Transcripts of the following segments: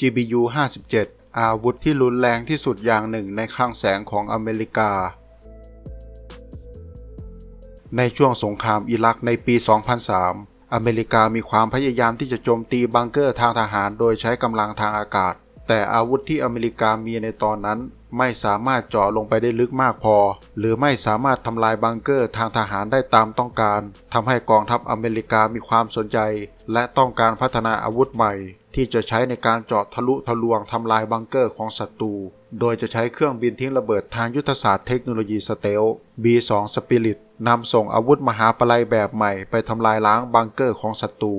GBU 57 อาวุธที่รุนแรงที่สุดอย่างหนึ่งในคลังแสงของอเมริกา ในช่วงสงครามอิรักในปี 2003 อเมริกามีความพยายามที่จะโจมตีบังเกอร์ทางทหารโดยใช้กำลังทางอากาศ แต่อาวุธที่อเมริกามีในตอนนั้น ไม่สามารถเจาะลงไปได้ลึกมากพอ หรือไม่สามารถทำลายบังเกอร์ทางทหารได้ตามต้องการทำให้กองทัพอเมริกามีความสนใจ และต้องการพัฒนาอาวุธใหม่ ที่จะใช้ในการเจาะทะลุทะลวงทำลายบังเกอร์ของศัตรู โดยจะใช้เครื่องบินทิ้งระเบิดทางยุทธศาสตร์เทคโนโลยีสเตล B2 Spirit นำส่งอาวุธมหาปลัยแบบใหม่ไปทำลายล้างบังเกอร์ของศัตรู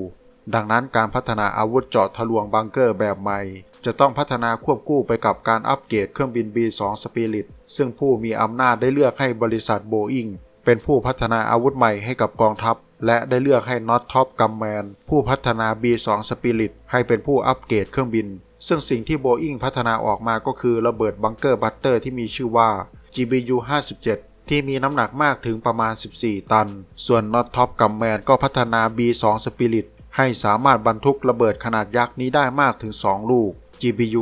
ดังนั้นการพัฒนาอาวุธเจาะทะลวงบังเกอร์แบบใหม่ จะต้องพัฒนาควบคู่ไปกับการอัปเกรดเครื่องบิน B2 Spirit ซึ่งผู้มีอำนาจได้เลือกให้บริษัทโบอิงเป็นผู้พัฒนาอาวุธใหม่ให้กับกองทัพ และได้เลือกให้น็อตท็อปกัมแมนผู้พัฒนา B2 Spirit ให้เป็นผู้อัปเกรดเครื่องบิน ซึ่งสิ่งที่โบอิงพัฒนาออกมาก็คือระเบิดบังเกอร์บัตเตอร์ที่มีชื่อว่า GBU 57ที่มีน้ำหนักมากถึงประมาณ 14 ตัน ส่วนน็อตท็อปกัมแมนก็พัฒนา B2 Spirit ให้สามารถบรรทุกระเบิดขนาดยักษ์นี้ได้มากถึง 2 ลูก GBU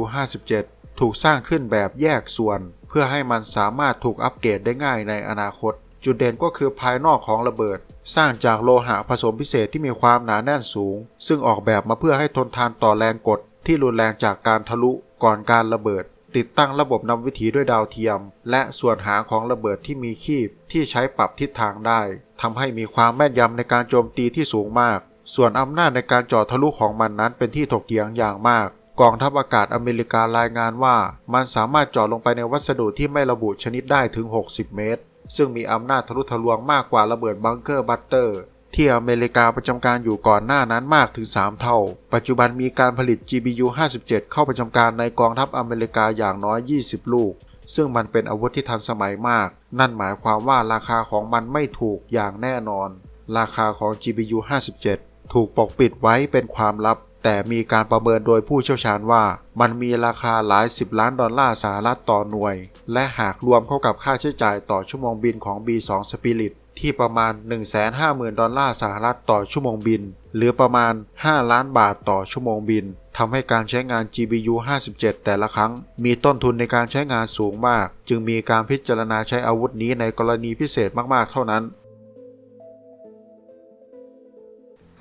57 ถูกสร้างขึ้นแบบแยกส่วน เพื่อให้มันสามารถถูกอัปเกรดได้ง่ายในอนาคต จุดเด่นก็คือภายนอกของระเบิด สร้างจากโลหะผสมพิเศษที่มีความหนาแน่นสูง ซึ่งออกแบบมาเพื่อให้ทนทานต่อแรงกด ที่รุนแรงจากการทะลุก่อนการระเบิดติดตั้งระบบนำวิถีด้วยดาวเทียม และส่วนหางของระเบิดที่มีคีบที่ใช้ปรับทิศทางได้ทำให้มีความแม่นยำในการโจมตีที่สูงมาก ส่วนอำนาจในการเจาะทะลุของมันนั้นเป็นที่ถกเถียงอย่างมากกองทัพอากาศอเมริการายงานว่า มันสามารถเจาะลงไปในวัสดุที่ไม่ระบุชนิดได้ถึง 60 เมตร ซึ่งมีอำนาจทะลุทะลวงมากกว่าระเบิดบังเกอร์บัตเตอร์ ที่อเมริกาประจำการอยู่ก่อนหน้านั้นมากถึง 3 เท่า ปัจจุบันมีการผลิต GBU 57 เข้าประจำการในกองทัพอเมริกาอย่างน้อย 20 ลูก ซึ่งมันเป็นอาวุธที่ทันสมัยมาก นั่นหมายความว่าราคาของมันไม่ถูกอย่างแน่นอน ราคาของ GBU 57 ถูกปกปิดไว้เป็นความลับ แต่มีการประเมินโดยผู้เชี่ยวชาญว่า มันมีราคาหลาย 10 ล้านดอลลาร์สหรัฐต่อหน่วย และหากรวมเข้ากับค่าใช้จ่ายต่อชั่วโมงบินของ B2 Spirit ที่ประมาณ 150,000 ดอลลาร์สหรัฐต่อชั่วโมงบิน หรือประมาณ 5 ล้านบาทต่อชั่วโมงบินทำให้การใช้งาน GBU 57 แต่ละครั้ง มีต้นทุนในการใช้งานสูงมาก จึงมีการพิจารณาใช้อาวุธนี้ในกรณีพิเศษมากๆเท่านั้น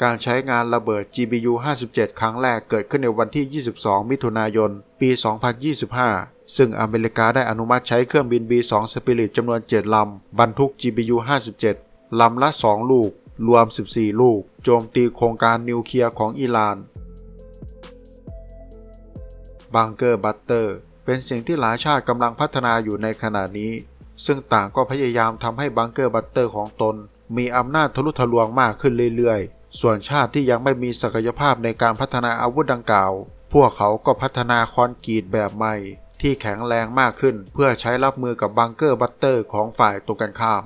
การใช้งานระเบิด GBU 57 ครั้งแรกเกิดขึ้นในวันที่ 22 มิถุนายน ปี 2025 ซึ่งอเมริกาได้อนุมัติใช้เครื่องบิน B2 Spirit จำนวน 7 ลำ บรรทุก GBU 57 ลำละ 2 ลูก รวม 14 ลูก โจมตีโครงการนิวเคลียร์ของอิหร่าน บังเกอร์บัตเตอร์ เป็นสิ่งที่หลายชาติกำลังพัฒนาอยู่ในขณะนี้ ซึ่งต่างก็พยายามทำให้บังเกอร์บัตเตอร์ของตน มีอำนาจทะลุทะลวงมากขึ้นเรื่อยๆ ส่วนชาติที่ยังไม่มีศักยภาพในการพัฒนาอาวุธดังกล่าว พวกเขาก็พัฒนาคอนกรีตแบบใหม่ ที่แข็งแรงมากขึ้นเพื่อใช้รับมือกับบังเกอร์บัตเตอร์ของฝ่ายตรงกันข้าม